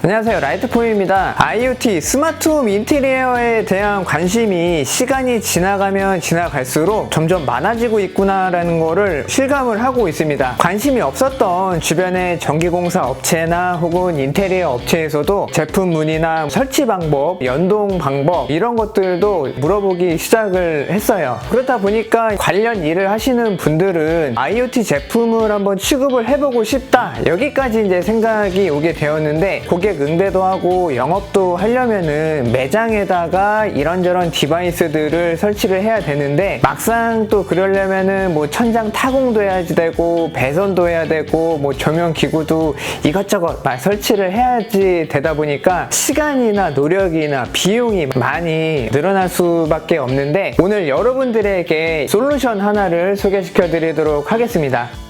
안녕하세요. 라이트폼입니다. IoT 스마트홈 인테리어에 대한 관심이 시간이 지나가면 지나갈수록 점점 많아지고 있구나라는 거를 실감을 하고 있습니다. 관심이 없었던 주변의 전기공사 업체나 혹은 인테리어 업체에서도 제품 문의나 설치 방법, 연동 방법 이런 것들도 물어보기 시작을 했어요. 그렇다 보니까 관련 일을 하시는 분들은 IoT 제품을 한번 취급을 해보고 싶다. 여기까지 이제 생각이 오게 되었는데 고객 응대도 하고 영업도 하려면은 매장에다가 이런저런 디바이스들을 설치를 해야 되는데 막상 또 그러려면은 뭐 천장 타공도 해야 되고 배선도 해야 되고 뭐 조명 기구도 이것저것 막 설치를 해야지 되다 보니까 시간이나 노력이나 비용이 많이 늘어날 수밖에 없는데 오늘 여러분들에게 솔루션 하나를 소개시켜 드리도록 하겠습니다.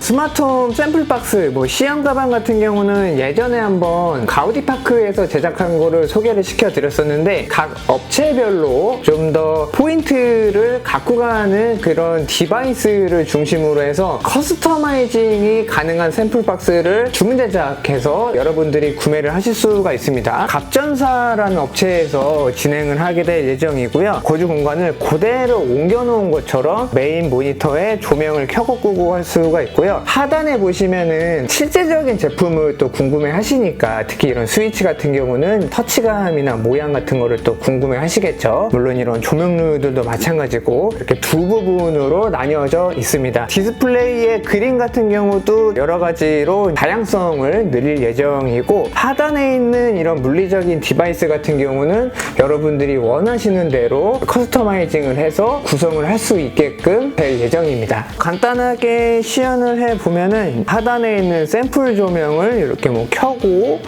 스마트홈 샘플 박스, 뭐 시험 가방 같은 경우는 예전에 한번 가우디파크에서 제작한 거를 소개를 시켜드렸었는데 각 업체별로 좀 더 포인트를 갖고 가는 그런 디바이스를 중심으로 해서 커스터마이징이 가능한 샘플 박스를 주문 제작해서 여러분들이 구매를 하실 수가 있습니다. 갑전사라는 업체에서 진행을 하게 될 예정이고요. 거주 공간을 그대로 옮겨놓은 것처럼 메인 모니터에 조명을 켜고 끄고 할 수가 있고요. 하단에 보시면은 실제적인 제품을 또 궁금해 하시니까 특히 이런 스위치 같은 경우는 터치감이나 모양 같은 거를 또 궁금해 하시겠죠. 물론 이런 조명류들도 마찬가지고 이렇게 두 부분으로 나뉘어져 있습니다. 디스플레이의 그림 같은 경우도 여러 가지로 다양성을 늘릴 예정이고 하단에 있는 이런 물리적인 디바이스 같은 경우는 여러분들이 원하시는 대로 커스터마이징을 해서 구성을 할 수 있게끔 될 예정입니다. 간단하게 시연을 해 보면은 하단에 있는 샘플 조명을 이렇게 뭐 켜고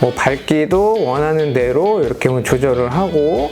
뭐 밝기도 원하는 대로 이렇게 뭐 조절을 하고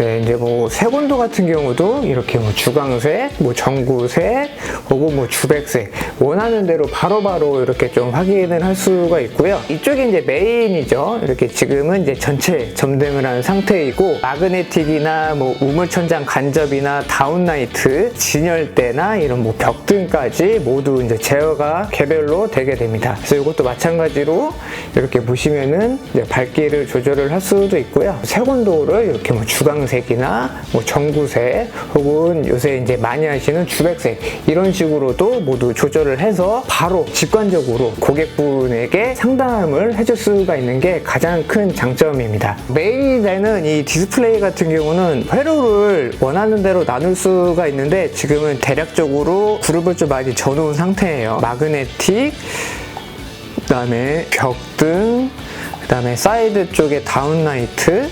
네, 이제 뭐 색온도 같은 경우도 이렇게 뭐 주광색, 뭐 전구색, 혹은 뭐 주백색 원하는 대로 바로 바로 이렇게 좀 확인을 할 수가 있고요. 이쪽이 이제 메인이죠. 이렇게 지금은 이제 전체 점등을 한 상태이고 마그네틱이나 뭐 우물천장 간접이나 다운라이트, 진열대나 이런 뭐 벽등까지 모두 이제 제어가 개별로 되게 됩니다. 그래서 이것도 마찬가지로 이렇게 보시면은 밝기를 조절을 할 수도 있고요. 색온도를 이렇게 뭐 주 광색이나 뭐 전구색 혹은 요새 이제 많이 하시는 주백색 이런 식으로도 모두 조절을 해서 바로 직관적으로 고객분에게 상담을 해줄 수가 있는 게 가장 큰 장점입니다. 메인에는 이 디스플레이 같은 경우는 회로를 원하는 대로 나눌 수가 있는데 지금은 대략적으로 그룹을 좀 많이 적어놓은 상태예요. 마그네틱, 그 다음에 벽등, 그 다음에 사이드 쪽에 다운라이트,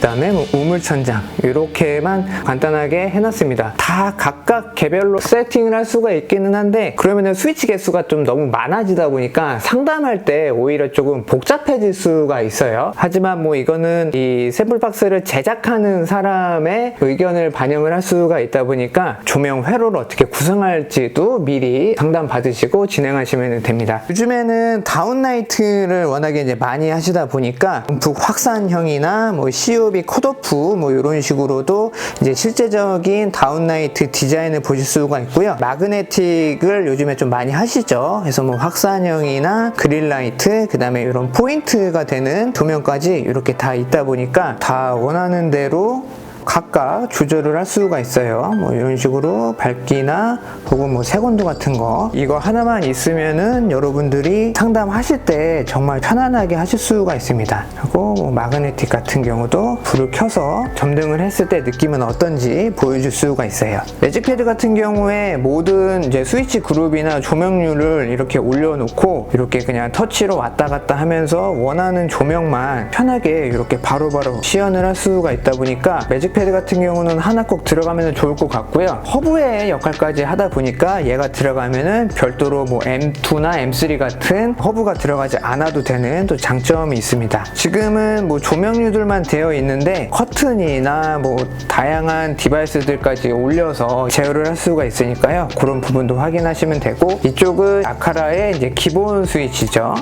그 다음에 뭐 우물천장 이렇게만 간단하게 해놨습니다. 다 각각 개별로 세팅을 할 수가 있기는 한데 그러면은 스위치 개수가 좀 너무 많아지다 보니까 상담할 때 오히려 조금 복잡해질 수가 있어요. 하지만 뭐 이거는 이 샘플 박스를 제작하는 사람의 의견을 반영을 할 수가 있다 보니까 조명 회로를 어떻게 구성할지도 미리 상담 받으시고 진행하시면 됩니다. 요즘에는 다운라이트를 워낙에 이제 많이 하시다 보니까 북 확산형이나 뭐 COB 컷오프 뭐 이런 식으로도 이제 실제적인 다운라이트 디자인을 보실 수가 있고요. 마그네틱을 요즘에 좀 많이 하시죠. 그래서 뭐 확산형이나 그릴라이트, 그 다음에 이런 포인트가 되는 조명까지 이렇게 다 있다 보니까 다 원하는 대로 각각 조절을 할 수가 있어요. 뭐 이런 식으로 밝기나 혹은 뭐 색온도 같은 거 이거 하나만 있으면은 여러분들이 상담하실 때 정말 편안하게 하실 수가 있습니다. 그리고 뭐 마그네틱 같은 경우도 불을 켜서 점등을 했을 때 느낌은 어떤지 보여줄 수가 있어요. 매직패드 같은 경우에 모든 이제 스위치 그룹이나 조명류를 이렇게 올려놓고 이렇게 그냥 터치로 왔다 갔다 하면서 원하는 조명만 편하게 이렇게 바로바로 시연을 할 수가 있다 보니까 매직 패드 같은 경우는 하나 꼭 들어가면 좋을 것 같고요. 허브의 역할까지 하다 보니까 얘가 들어가면은 별도로 뭐 M2나 M3 같은 허브가 들어가지 않아도 되는 또 장점이 있습니다. 지금은 뭐 조명류들만 되어 있는데 커튼이나 뭐 다양한 디바이스들까지 올려서 제어를 할 수가 있으니까요. 그런 부분도 확인하시면 되고 이쪽은 아카라의 이제 기본 스위치죠.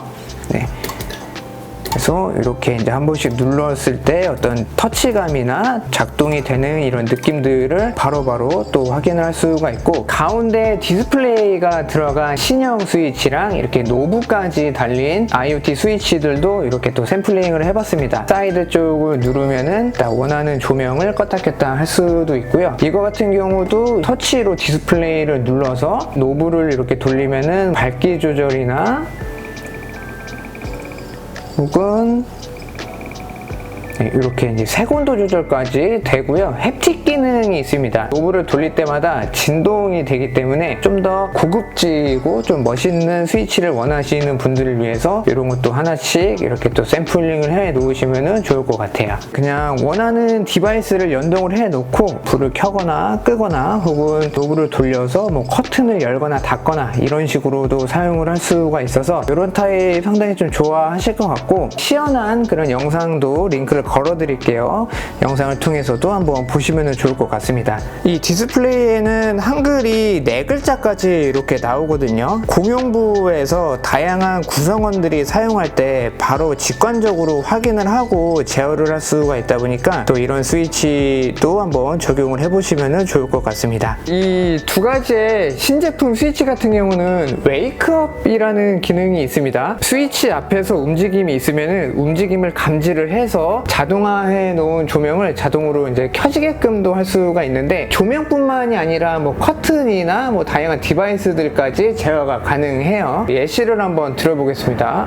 네. 그래서 이렇게 이제 한 번씩 눌렀을 때 어떤 터치감이나 작동이 되는 이런 느낌들을 바로 바로 또 확인을 할 수가 있고 가운데 디스플레이가 들어간 신형 스위치랑 이렇게 노브까지 달린 IoT 스위치들도 이렇게 또 샘플링을 해봤습니다. 사이드 쪽을 누르면은 딱 원하는 조명을 껐다 켰다 할 수도 있고요. 이거 같은 경우도 터치로 디스플레이를 눌러서 노브를 이렇게 돌리면은 밝기 조절이나 혹은 네, 이렇게 이제 색온도 조절까지 되고요. 햅틱 기능이 있습니다. 노브를 돌릴 때마다 진동이 되기 때문에 좀 더 고급지고 좀 멋있는 스위치를 원하시는 분들을 위해서 이런 것도 하나씩 이렇게 또 샘플링을 해 놓으시면 좋을 것 같아요. 그냥 원하는 디바이스를 연동을 해 놓고 불을 켜거나 끄거나 혹은 노브를 돌려서 뭐 커튼을 열거나 닫거나 이런 식으로도 사용을 할 수가 있어서 이런 타입 상당히 좀 좋아하실 것 같고 시연한 그런 영상도 링크를 걸어 드릴게요. 영상을 통해서도 한번 보시면 좋을 것 같습니다. 이 디스플레이에는 한글이 네 글자까지 이렇게 나오거든요. 공용부에서 다양한 구성원들이 사용할 때 바로 직관적으로 확인을 하고 제어를 할 수가 있다 보니까 또 이런 스위치도 한번 적용을 해보시면 좋을 것 같습니다. 이 두 가지의 신제품 스위치 같은 경우는 웨이크업이라는 기능이 있습니다. 스위치 앞에서 움직임이 있으면 움직임을 감지를 해서 자동화해 놓은 조명을 자동으로 이제 켜지게끔도 할 수가 있는데 조명뿐만이 아니라 뭐 커튼이나 뭐 다양한 디바이스들까지 제어가 가능해요. 예시를 한번 들어보겠습니다.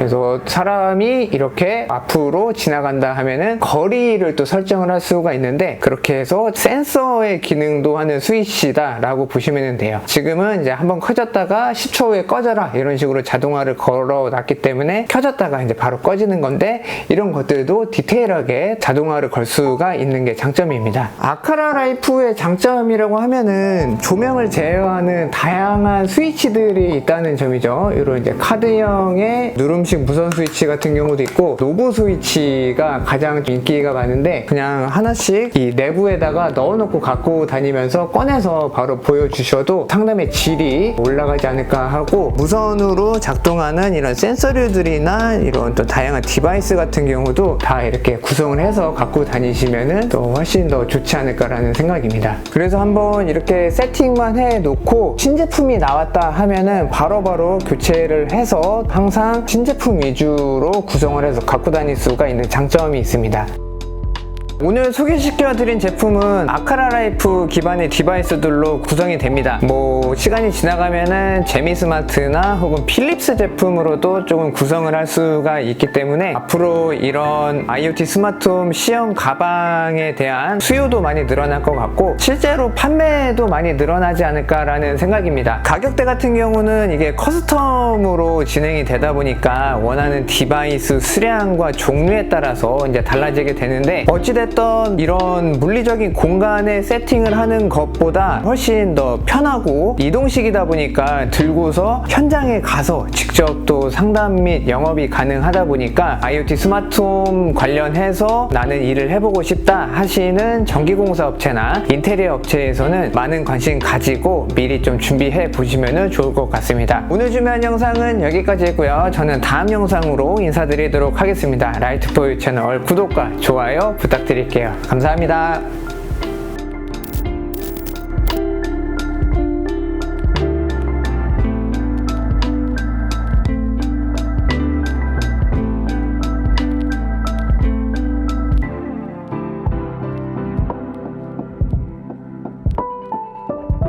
그래서 사람이 이렇게 앞으로 지나간다 하면은 거리를 또 설정을 할 수가 있는데 그렇게 해서 센서의 기능도 하는 스위치다 라고 보시면 돼요. 지금은 이제 한번 켜졌다가 10초 후에 꺼져라 이런 식으로 자동화를 걸어 놨기 때문에 켜졌다가 이제 바로 꺼지는 건데 이런 것들도 디테일하게 자동화를 걸 수가 있는 게 장점입니다. 아카라 라이프의 장점이라고 하면은 조명을 제어하는 다양한 스위치들이 있다는 점이죠. 이런 이제 카드형의 누름 식 무선 스위치 같은 경우도 있고 노브 스위치가 가장 인기가 많은데 그냥 하나씩 이 내부에다가 넣어놓고 갖고 다니면서 꺼내서 바로 보여주셔도 상담의 질이 올라가지 않을까 하고 무선으로 작동하는 이런 센서류들이나 이런 또 다양한 디바이스 같은 경우도 다 이렇게 구성을 해서 갖고 다니시면은 또 훨씬 더 좋지 않을까라는 생각입니다. 그래서 한번 이렇게 세팅만 해 놓고 신제품이 나왔다 하면은 바로바로 교체를 해서 항상 신제품 위주로 구성을 해서 갖고 다닐 수가 있는 장점이 있습니다. 오늘 소개시켜드린 제품은 아카라라이프 기반의 디바이스들로 구성이 됩니다. 뭐 시간이 지나가면은 제미스마트나 혹은 필립스 제품으로도 조금 구성을 할 수가 있기 때문에 앞으로 이런 IoT 스마트홈 시험 가방에 대한 수요도 많이 늘어날 것 같고 실제로 판매도 많이 늘어나지 않을까라는 생각입니다. 가격대 같은 경우는 이게 커스텀으로 진행이 되다 보니까 원하는 디바이스 수량과 종류에 따라서 이제 달라지게 되는데 어찌됐든 어떤 이런 물리적인 공간에 세팅을 하는 것보다 훨씬 더 편하고 이동식이다 보니까 들고서 현장에 가서 직접 또 상담 및 영업이 가능하다 보니까 IoT 스마트홈 관련해서 나는 일을 해보고 싶다 하시는 전기공사 업체나 인테리어 업체에서는 많은 관심 가지고 미리 좀 준비해 보시면 좋을 것 같습니다. 오늘 준비한 영상은 여기까지고요. 저는 다음 영상으로 인사드리도록 하겠습니다. 라이트포유 채널 구독과 좋아요 부탁 드릴게요. 감사합니다.